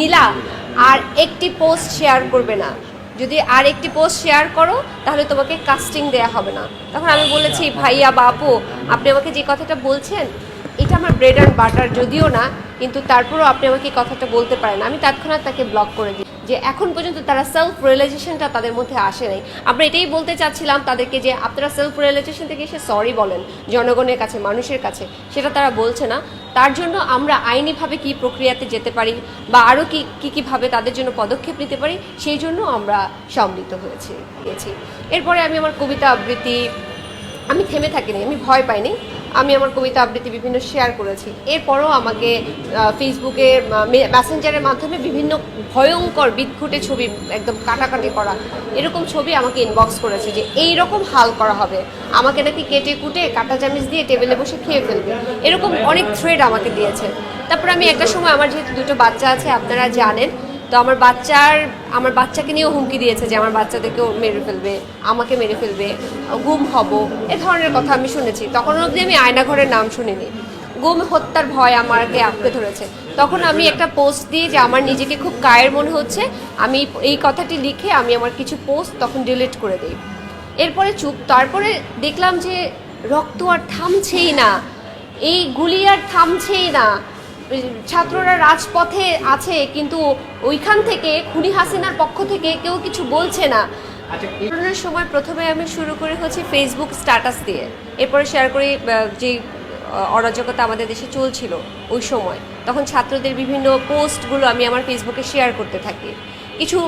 নীলা, আর একটি post share করবে না। যদি আর একটি পোস্ট শেয়ার করো, তাহলে তোমাকে কাস্টিং দেয়া হবে না। তখন আমি বলেছি, ভাইয়া, বাপু, আপনি আমাকে যে কথাটা বলছেন, এটা আমার ব্রেড অ্যান্ড বাটার যদিও না, কিন্তু তারপরেও আপনি আমাকে কথাটা বলতে পারেন। আমি তৎক্ষণাৎ তাকে ব্লক করে দিই। যে এখন পর্যন্ত তারা সেলফ রিয়েলাইজেশনটা তাদের মধ্যে আসে নাই। আমরা এটাই বলতে চাচ্ছিলাম তাদেরকে যে আপনারা সেলফ রিয়েলাইজেশন থেকে এসে সরি বলেন, জনগণের কাছে, মানুষের কাছে, সেটা তারা বলছে না। তার জন্য আমরা আইনিভাবে কি প্রক্রিয়াতে যেতে পারি বা আরও কি, কী কীভাবে তাদের জন্য পদক্ষেপ নিতে পারি, সেই জন্য আমরা সম্মিলিত হয়েছি এরপরে আমি আমার কবিতা আবৃত্তি, আমি থেমে থাকিনি, আমি ভয় পাইনি। আমি আমার কবিতা আবৃত্তি বিভিন্ন শেয়ার করেছি। এরপরও আমাকে ফেসবুকে মেসেঞ্জারের মাধ্যমে বিভিন্ন ভয়ঙ্কর বিদঘুটে ছবি একদম কাটাকাটি করা। এরকম ছবি আমাকে ইনবক্স করেছে যে এই রকম হাল করা হবে। আমাকে নাকি কেটে কুটে কাটা চামিচ দিয়ে টেবিলে বসে খেয়ে ফেলবে। এরকম অনেক থ্রেড আমাকে দিয়েছে। তারপর আমি একটা সময়, আমার যেহেতু দুটো বাচ্চা আছে, আপনারা জানেন তো আমার বাচ্চার, আমার বাচ্চাকে নিয়েও হুমকি দিয়েছে যে আমার বাচ্চাদেরকেও মেরে ফেলবে, আমাকে মেরে ফেলবে, গুম হব, এ ধরনের কথা আমি শুনেছি। তখন অবধি আমি আয়নাঘরের নাম শুনিনি। গুম, হত্যার ভয় আমাকে আঁকড়ে ধরেছে। তখন আমি একটা পোস্ট দিয়ে যে আমার নিজেকে খুব কায়ের মনে হচ্ছে, আমি এই কথাটি লিখে আমি আমার কিছু পোস্ট তখন ডিলিট করে দিই। এরপরে চুপ, তারপরে দেখলাম যে রক্ত আর থামছেই না। এই গুলি আর থামছেই না। ছাত্ররা রাজপথে আছে কিন্তু ওইখান থেকে খুনি হাসিনার পক্ষ থেকে কেউ কিছু বলছে না। করোনার সময় প্রথমে আমি শুরু করি হচ্ছে ফেসবুক স্ট্যাটাস দিয়ে। এরপরে শেয়ার করি যে অরাজকতা আমাদের দেশে চলছিল ওই সময়। তখন ছাত্রদের বিভিন্ন পোস্টগুলো আমি আমার ফেসবুকে শেয়ার করতে থাকি। কিছু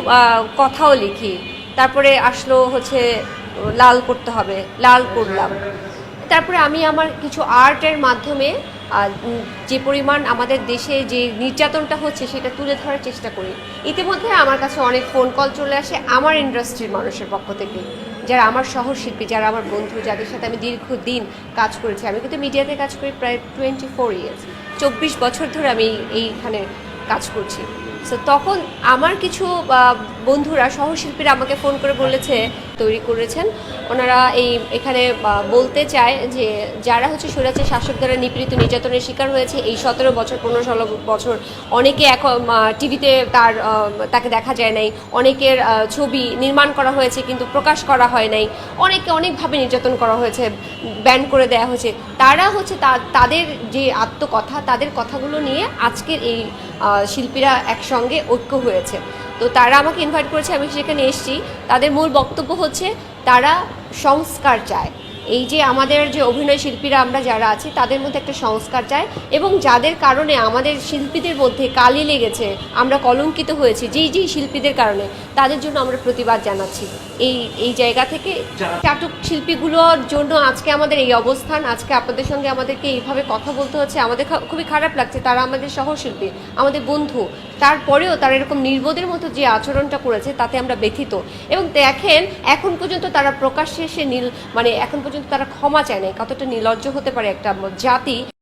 কথাও লিখি। তারপরে আসলো হচ্ছে লাল করতে হবে লাল করলাম। তারপরে আমি আমার কিছু আর্টের মাধ্যমে যে পরিমাণ আমাদের দেশে যে নির্যাতনটা হচ্ছে সেটা তুলে ধরার চেষ্টা করি। ইতিমধ্যে আমার কাছে অনেক ফোন কল চলে আসে আমার ইন্ডাস্ট্রির মানুষের পক্ষ থেকে, যারা আমার সহশিল্পী, যারা আমার বন্ধু, যাদের সাথে আমি দীর্ঘদিন কাজ করেছি। আমি কিন্তু মিডিয়াতে কাজ করি প্রায় টোয়েন্টি ফোর ইয়ার্স চব্বিশ বছর ধরে আমি এইখানে কাজ করছি। সো তখন আমার কিছু বন্ধুরা, সহশিল্পীরা আমাকে ফোন করে বলেছে তৈরি করেছেন। ওনারা এই, এখানে বলতে চায় যে যারা হচ্ছে স্বৈরাচার শাসক দ্বারা নিপীড়িত নির্যাতনের শিকার হয়েছে, এই সতেরো বছর, পনেরো, ষোলো বছর অনেকে এখন টিভিতে তার তাকে দেখা যায় নাই। অনেকের ছবি নির্মাণ করা হয়েছে কিন্তু প্রকাশ করা হয় নাই। অনেকে অনেকভাবে নির্যাতন করা হয়েছে, ব্যান করে দেওয়া হয়েছে। তারা হচ্ছে তাদের যে আত্মকথা, তাদের কথাগুলো নিয়ে আজকের এই শিল্পীরা একসঙ্গে ঐক্য হয়েছে। তো তারা আমাকে ইনভাইট করেছে, আমি সেখানে এসেছি। তাদের মূল বক্তব্য হচ্ছে, তারা সংস্কার চায়। এই যে আমাদের যে অভিনয় শিল্পীরা আমরা যারা আছি, তাদের মধ্যে একটা সংস্কার চায় এবং যাদের কারণে আমাদের শিল্পীদের মধ্যে কালি লেগেছে, আমরা কলঙ্কিত হয়েছি যেই যেই শিল্পীদের কারণে, তাদের জন্য আমরা প্রতিবাদ জানাচ্ছি। এই এই জায়গা থেকে চাটক শিল্পীগুলোর জন্য আজকে আমাদের এই অবস্থান, আজকে আপনাদের সঙ্গে আমাদেরকে এইভাবে কথা বলতে হচ্ছে। আমাদের খুবই খারাপ লাগছে, তারা আমাদের সহশিল্পী, আমাদের বন্ধু তারপরেও তারা এরকম নির্বোধের মতো যে আচরণটা করেছে, তাতে আমরা ব্যথিত। এবং দেখেন, এখন পর্যন্ত তারা প্রকাশ্যে সে নীল মানে এখন পর্যন্ত তারা ক্ষমা চায় না কতটা নির্লজ্জ হতে পারে একটা জাতি।